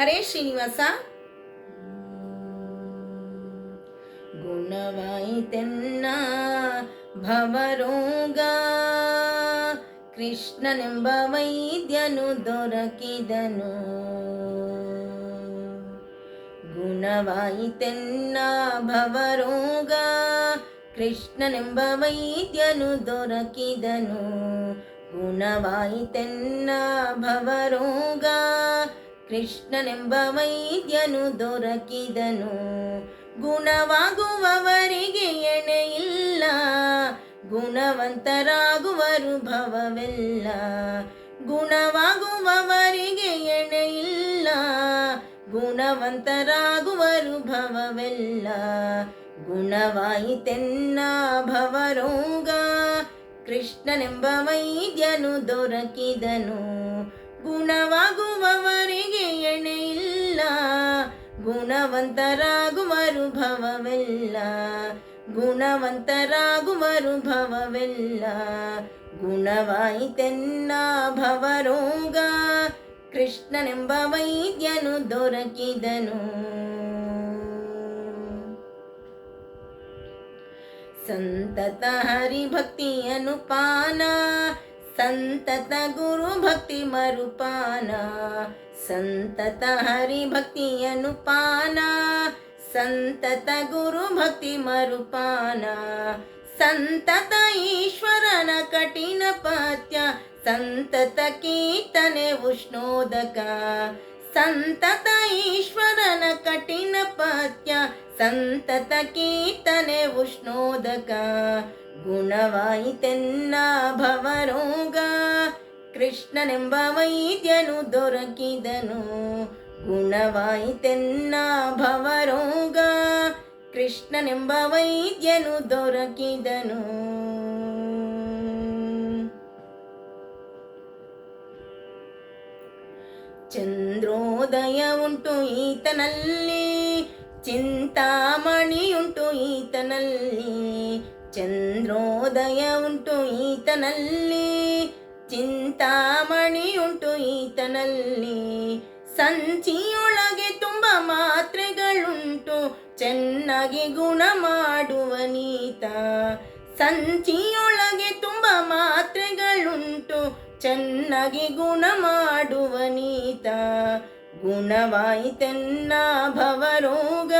ಹರೇ ಶ್ರೀನಿವಾಸ. ಗುಣವಾಯಿತೆನ್ನ ಭವರೋಗ. ಕೃಷ್ಣನೆಂಬ ವೈದ್ಯನು ದೊರಕಿದನು. ಗುಣವಾಯಿತೆನ್ನ ಭವರೋಗ. ಕೃಷ್ಣನೆಂಬ ವೈದ್ಯನು ದೊರಕಿದನು. ಗುಣವಾಯಿತೆನ್ನ ಭವರೋಗ. ಕೃಷ್ಣನೆಂಬ ವೈದ್ಯನು ದೊರಕಿದನು. ಗುಣವಾಗುವವರಿಗೆ ಇಲ್ಲ ಗುಣವಂತರಾಗುವರು ಭವವೆಲ್ಲ. ಗುಣವಾಗುವವರಿಗೆ ಎಣೆಯಿಲ್ಲ. ಗುಣವಂತರಾಗುವರು ಭವವೆಲ್ಲ. ಗುಣವಾಯಿತೆನ್ನ ಭವರೋಗ. ಕೃಷ್ಣನೆಂಬ ವೈದ್ಯನು ದೊರಕಿದನು. ಗುಣವಾಗುವವರಿಗೆ ಎಣೆಯಿಲ್ಲ ಗುಣವಂತರಾಗುವರು ಭವವೆಲ್ಲ ಗುಣವಂತರಾಗುವರು ಭವವೆಲ್ಲ ಗುಣವಾಯಿತೆನ್ನ ಭವರೋಗ. ಕೃಷ್ಣನೆಂಬ ವೈದ್ಯನು ದೊರಕಿದನು. ಸಂತತ ಹರಿಭಕ್ತಿಯನು ಪಾನ ಸಂತತ ಗುರು ಭಕ್ತಿ ಮರುಪಾನ, ಸಂತತ ಹರಿಭಕ್ತಿಯನು ಪಾನ ಸಂತತ ಗುರು ಭಕ್ತಿ ಮರುಪಾನ, ಸಂತತ ಈಶ್ವರನ ಕಠಿಣ ಪಾತ್ಯ ಸಂತತ ಕೀರ್ತನೆ ಉಷ್ಣೋದಕ ಸಂತತ ಈಶ್ವರನ ಕಠಿಣ ಪತ್ಯ ಸಂತತ ಕೀರ್ತನೆ ಉಷ್ಣೋದಕ ಗುಣವಾಯಿತೆನ್ನ ಭವರೋಗ ಕೃಷ್ಣನೆಂಬ ವೈದ್ಯನು ದೊರಕಿದನು ಗುಣವಾಯಿತೆನ್ನ ಭವರೋಗ ಕೃಷ್ಣನೆಂಬ ವೈದ್ಯನು ದೊರಕಿದನು ಚಂದ್ರೋದಯ ಉಂಟು ಈತನಲ್ಲಿ ಚಿಂತಾಮಣಿಯುಂಟು ಈತನಲ್ಲಿ. ಚಂದ್ರೋದಯ ಉಂಟು ಈತನಲ್ಲಿ ಚಿಂತಾಮಣಿಯುಂಟು ಈತನಲ್ಲಿ. ಸಂಚಿಯೊಳಗೆ ತುಂಬ ಮಾತ್ರೆಗಳುಂಟು, ಚೆನ್ನಾಗಿ ಗುಣ ಮಾಡುವ ನೀತ. ಸಂಚಿಯೊಳಗೆ ತುಂಬ ಮಾತ್ರೆಗಳುಂಟು, ಚೆನ್ನಾಗಿ ಗುಣ ಮಾಡುವ ನೀತ ಗುಣವಾಯಿತೆನ್ನ ಭವರೋಗ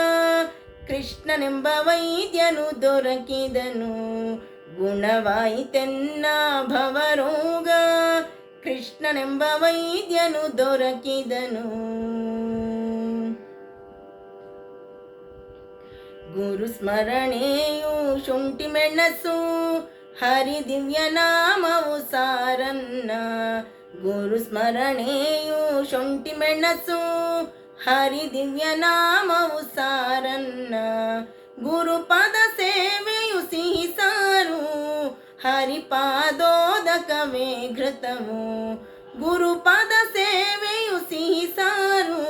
ಕೃಷ್ಣನೆಂಬ ವೈದ್ಯನು ದೊರಕಿದನು ಗುಣವಾಯಿತೆನ್ನ ಭವರೋಗ ಕೃಷ್ಣನೆಂಬ ವೈದ್ಯನು ದೊರಕಿದನು ಗುರು ಸ್ಮರಣೆಯು ಶುಂಠಿ ಮೆಣಸು ಹರಿ ನಾಮವು ಸಾರನ್ನ ಗುರು ಸ್ಮರಣೆಯು ಶುಂಠಿ ಮೆಣಸು ಹರಿ ದಿವ್ಯ ನಾಮವು ಸಾರನ್ನ ಗುರುಪದ ಸೇವೆಯು ಸಿಹಿ ಸಾರು ಹರಿಪಾದೋದಕವೇ ಘೃತವು ಗುರುಪದ ಸೇವೆಯು ಸಿಹಿ ಸಾರು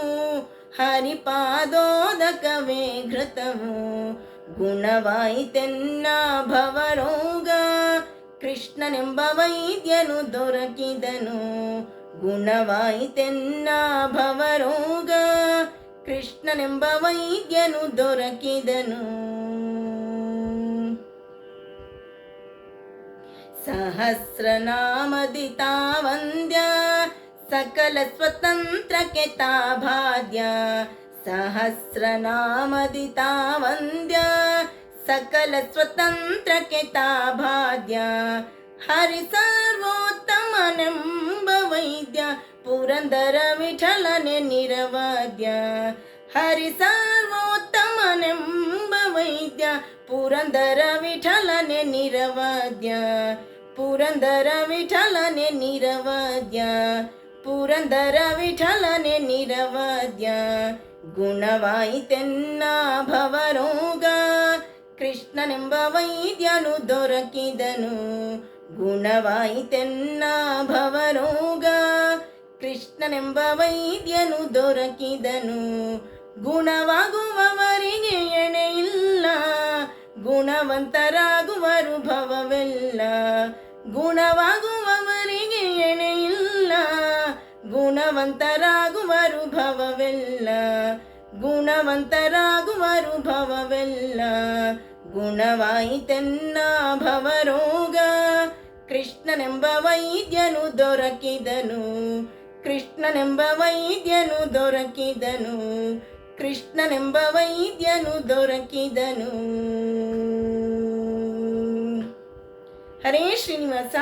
ಹರಿಪಾದೋದಕವೇ ಘೃತವು ಗುಣವಾಯಿತೆನ್ನ ಭವರೋಗ ಕೃಷ್ಣನೆಂಬ ವೈದ್ಯನು ದೊರಕಿದನು. ಗುಣವಾಯಿತೆನ್ನ ಭವರೋಗ. ಕೃಷ್ಣನೆಂಬ ವೈದ್ಯನು ದೊರಕಿದನು. ಸಹಸ್ರನಾಮದಿತಾ ವಂದ್ಯ ಸಕಲ ಸ್ವತಂತ್ರಕ್ಕೆ ತಾಭಾದ್ಯ. सकल स्वतंत्र के ताभाद्या हरि सर्वोत्तमनंब वैद्या पुरंदर विठल ने निरवाद्या हरि सर्वोत्तमनंब वैद्या पुरंदर विठल ने निरवाद्या पुरंदर विठल ने निरवाद्या पुरंदर विठल ने निरवाद्या गुणवायितेन्ना भवरोगा ಕೃಷ್ಣನೆಂಬ ವೈದ್ಯನು ದೊರಕಿದನು. ಗುಣವಾಯಿತೆನ್ನ ಭವರೋಗ. ಕೃಷ್ಣನೆಂಬ ವೈದ್ಯನು ದೊರಕಿದನು. ಗುಣವಾಗುವವರಿಗೆ ಎಣೆಯಿಲ್ಲ ಗುಣವಂತರಾಗುವರು ಭವವೆಲ್ಲ. ಗುಣವಾಗುವವರಿಗೆ ಎಣೆಯಿಲ್ಲ ಇಲ್ಲ. ಗುಣವಂತರಾಗುವರು ಭವವೆಲ್ಲ. ಗುಣವಂತರಾಗುವರು ಭವವೆಲ್ಲ ಗುಣವಾಯಿತೆನ್ನ ಭವರೋಗ ಕೃಷ್ಣನೆಂಬ ವೈದ್ಯನು ದೊರಕಿದನು. ಕೃಷ್ಣನೆಂಬ ವೈದ್ಯನು ದೊರಕಿದನು. ಕೃಷ್ಣನೆಂಬ ವೈದ್ಯನು ದೊರಕಿದನು. ಹರೇ ಶ್ರೀನಿವಾಸ.